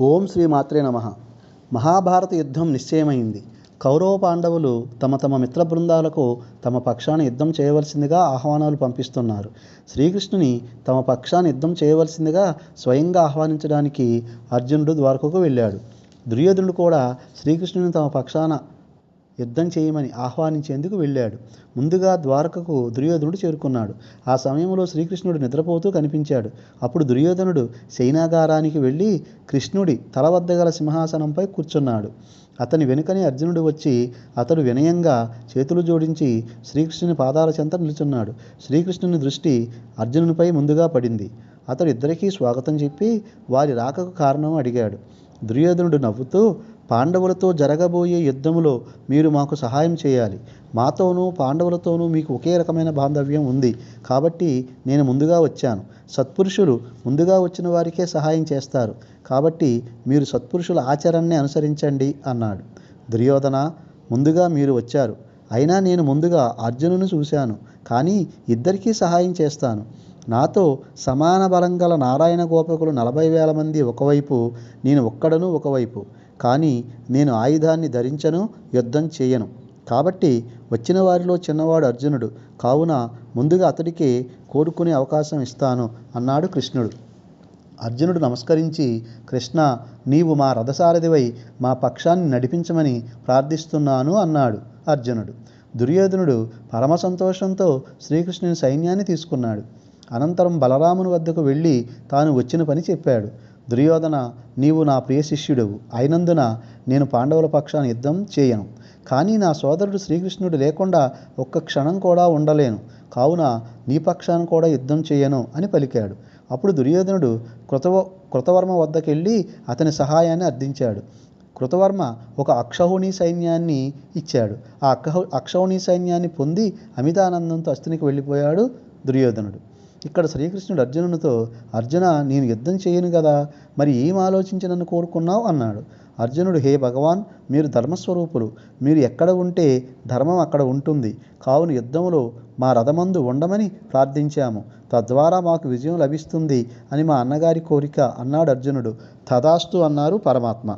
ఓం శ్రీ మాత్రే నమ. మహాభారత యుద్ధం నిశ్చయమైంది. కౌరవ పాండవులు తమ తమ మిత్ర బృందాలకు తమ పక్షాన యుద్ధం చేయవలసిందిగా ఆహ్వానాలు పంపిస్తున్నారు. శ్రీకృష్ణుని తమ పక్షాన యుద్ధం చేయవలసిందిగా స్వయంగా ఆహ్వానించడానికి అర్జునుడు ద్వారకకు వెళ్ళాడు. దుర్యోధనుడు కూడా శ్రీకృష్ణుని తమ పక్షాన యుద్ధం చేయమని ఆహ్వానించేందుకు వెళ్ళాడు. ముందుగా ద్వారకకు దుర్యోధనుడు చేరుకున్నాడు. ఆ సమయంలో శ్రీకృష్ణుడు నిద్రపోతూ కనిపించాడు. అప్పుడు దుర్యోధనుడు సైనాగారానికి వెళ్ళి కృష్ణుడి తల వద్ద గల సింహాసనంపై కూర్చున్నాడు. అతని వెనుకనే అర్జునుడు వచ్చి అతడు వినయంగా చేతులు జోడించి శ్రీకృష్ణుని పాదాల చెంత నిలుచున్నాడు. శ్రీకృష్ణుని దృష్టి అర్జునునిపై ముందుగా పడింది. అతడు ఇద్దరికీ స్వాగతం చెప్పి వారి రాకకు కారణం అడిగాడు. దుర్యోధనుడు నవ్వుతూ పాండవులతో జరగబోయే యుద్ధములో మీరు మాకు సహాయం చేయాలి. మాతోనూ పాండవులతోనూ మీకు ఒకే రకమైన బాంధవ్యం ఉంది. కాబట్టి నేను ముందుగా వచ్చాను. సత్పురుషులు ముందుగా వచ్చిన వారికే సహాయం చేస్తారు. కాబట్టి మీరు సత్పురుషుల ఆచరణని అనుసరించండి అన్నాడు. దుర్యోధన ముందుగా మీరు వచ్చారు. అయినా నేను ముందుగా అర్జునుని చూశాను. కానీ ఇద్దరికీ సహాయం చేస్తాను. నాతో సమాన బలం గల నారాయణ గోపకులు నలభై వేల మంది ఒకవైపు నేను ఒక్కడను ఒకవైపు. కానీ నేను ఆయుధాన్ని ధరించను యుద్ధం చేయను. కాబట్టి వచ్చిన వారిలో చిన్నవాడు అర్జునుడు. కావున ముందుగా అతడికే కోరుకునే అవకాశం ఇస్తాను అన్నాడు కృష్ణుడు. అర్జునుడు నమస్కరించి కృష్ణ నీవు మా రథసారథివై మా పక్షాన్ని నడిపించమని ప్రార్థిస్తున్నాను అన్నాడు అర్జునుడు. దుర్యోధనుడు పరమ సంతోషంతో శ్రీకృష్ణుని సైన్యాన్ని తీసుకున్నాడు. అనంతరం బలరాముని వద్దకు వెళ్ళి తాను వచ్చిన పని చెప్పాడు. దుర్యోధన నీవు నా ప్రియ శిష్యుడవు. అయినందున నేను పాండవుల పక్షాన యుద్ధం చేయను. కానీ నా సోదరుడు శ్రీకృష్ణుడు లేకుండా ఒక్క క్షణం కూడా ఉండలేను. కావున నీ పక్షాన కూడా యుద్ధం చేయను అని పలికాడు. అప్పుడు దుర్యోధనుడు కృతవ కృతవర్మ వద్దకెళ్ళి అతని సహాయాన్ని అర్థించాడు. కృతవర్మ ఒక అక్షౌహిణి సైన్యాన్ని ఇచ్చాడు. ఆ అక్ష అక్షౌహిణి సైన్యాన్ని పొంది అమితానందంతో అస్తునికి వెళ్ళిపోయాడు దుర్యోధనుడు. ఇక్కడ శ్రీకృష్ణుడు అర్జునునితో అర్జున నేను యుద్ధం చేయను కదా మరి ఏం ఆలోచించి నన్ను కోరుకున్నావు? అన్నాడు. అర్జునుడు హే భగవాన్ మీరు ధర్మస్వరూపులు. మీరు ఎక్కడ ఉంటే ధర్మం అక్కడ ఉంటుంది. కావున యుద్ధంలో మా రథమందు ఉండమని ప్రార్థించాము. తద్వారా మాకు విజయం లభిస్తుంది అని మా అన్నగారి కోరిక అన్నాడు అర్జునుడు. తదాస్తు అన్నారు పరమాత్మ.